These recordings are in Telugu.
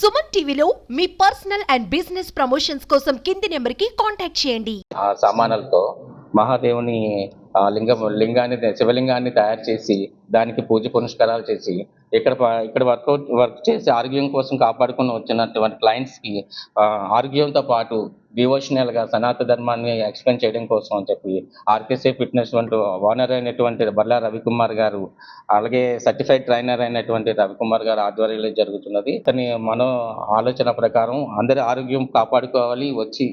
సుమన్ టీవీలో మీ పర్సనల్ అండ్ బిజినెస్ ప్రమోషన్స్ కోసం కింది నెంబర్కి కాంటాక్ట్ చేయండి. ఆ సామానులతో మహాదేవుని లింగం లింగాన్ని శివలింగాన్ని తయారు చేసి దానికి పూజ పునస్కారాలు చేసి ఇక్కడ ఇక్కడ వర్కౌట్ వర్క్ చేసి ఆరోగ్యం కోసం కాపాడుకుని వచ్చినటువంటి క్లయింట్స్కి ఆరోగ్యంతో పాటు డివోషనల్గా సనాతన ధర్మాన్ని ఎక్స్ప్లెయిన్ చేయడం కోసం అని చెప్పి ఆర్కేసీ ఫిట్నెస్ వంటి ఓనర్ అయినటువంటి బల్లా రవికుమార్ గారు అలాగే సర్టిఫైడ్ ట్రైనర్ అయినటువంటి రవికుమార్ గారు ఆధ్వర్యంలో జరుగుతున్నది. తని మనో ఆలోచన ప్రకారం అందరి ఆరోగ్యం కాపాడుకోవాలి వచ్చి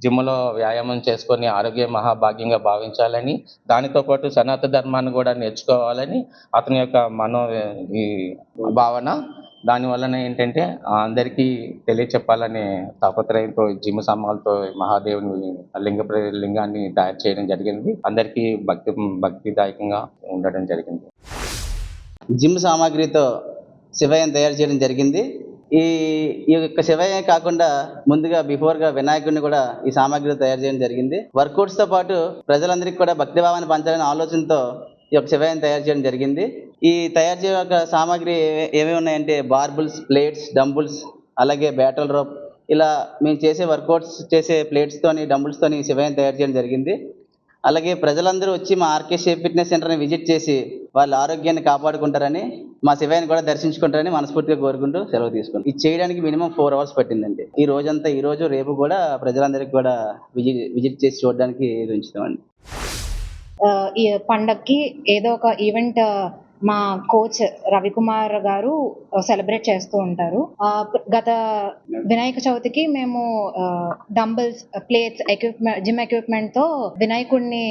జిమ్లో వ్యాయామం చేసుకొని ఆరోగ్య మహాభాగ్యంగా భావించాలని దానితో పాటు సనాతన ధర్మాన్ని కూడా నేర్చుకోవాలని అతని యొక్క మనో ఈ భావన దాని వలన ఏంటంటే అందరికీ తెలియచెప్పాలనే తాపత్రయంతో జిమ్ సామాన్లతో మహాదేవుని లింగ ప్ర- లింగాన్ని తయారు చేయడం జరిగింది. అందరికీ భక్తి భక్తిదాయకంగా ఉండడం జరిగింది. జిమ్ సామాగ్రితో శివయ్యం తయారు చేయడం జరిగింది. ఈ ఈ యొక్క శివయ్యం కాకుండా ముందుగా బిఫోర్గా వినాయకుడిని కూడా ఈ సామాగ్రితో తయారు చేయడం జరిగింది. వర్కౌట్స్తో పాటు ప్రజలందరికీ కూడా భక్తిభావాన్ని పంచాలనే ఆలోచనతో ఈ యొక్క శివాయం తయారు చేయడం జరిగింది. ఈ తయారు చేయ యొక్క సామాగ్రి ఏమేమి ఉన్నాయంటే బార్బుల్స్ ప్లేట్స్ డంబుల్స్ అలాగే బ్యాటల్ రోప్ ఇలా మేము చేసే వర్కౌట్స్ చేసే ప్లేట్స్తోని డంబుల్స్తోని శివాయం తయారు చేయడం జరిగింది. అలాగే ప్రజలందరూ వచ్చి మా ఆర్కే షేప్ ఫిట్నెస్ సెంటర్ని విజిట్ చేసి వాళ్ళ ఆరోగ్యాన్ని కాపాడుకుంటారని మా శివాయిని కూడా దర్శించుకుంటారని మనస్ఫూర్తిగా కోరుకుంటూ సెలవు తీసుకుంటాం ఇది చేయడానికి మినిమం ఫోర్ అవర్స్ పట్టిందండి. ఈ రోజంతా ఈ రోజు రేపు కూడా ప్రజలందరికీ కూడా విజిట్ విజిట్ చేసి చూడడానికి ఇది ఉంచుతామండి. ఈ పండక్కి ఏదో ఒక ఈవెంట్ మా కోచ్ రవికుమార్ గారు సెలబ్రేట్ చేస్తూ ఉంటారు. గత వినాయక చవితికి మేము డంబుల్స్ ప్లేట్స్ ఎక్విప్మెంట్ జిమ్ ఎక్విప్మెంట్తో వినాయకుడిని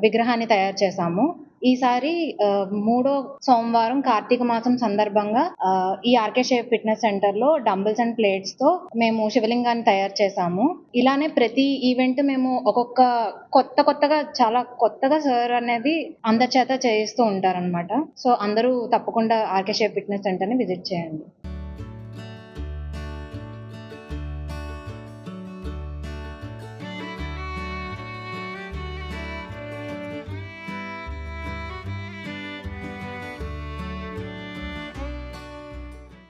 విగ్రహాన్ని తయారు చేశాము ఈసారి మూడో సోమవారం కార్తీక మాసం సందర్భంగా ఈ ఆర్కే షేప్ ఫిట్నెస్ సెంటర్లో డంబుల్స్ అండ్ ప్లేట్స్తో మేము శివలింగాన్ని తయారు చేశాము. ఇలానే ప్రతి ఈవెంట్ మేము ఒక్కొక్క కొత్త కొత్తగా చాలా కొత్తగా సార్ అనేది అందరి చేత చేయిస్తూ ఉంటారన్నమాట. సో అందరూ తప్పకుండా ఆర్కే షేప్ ఫిట్నెస్ సెంటర్ని విజిట్ చేయండి.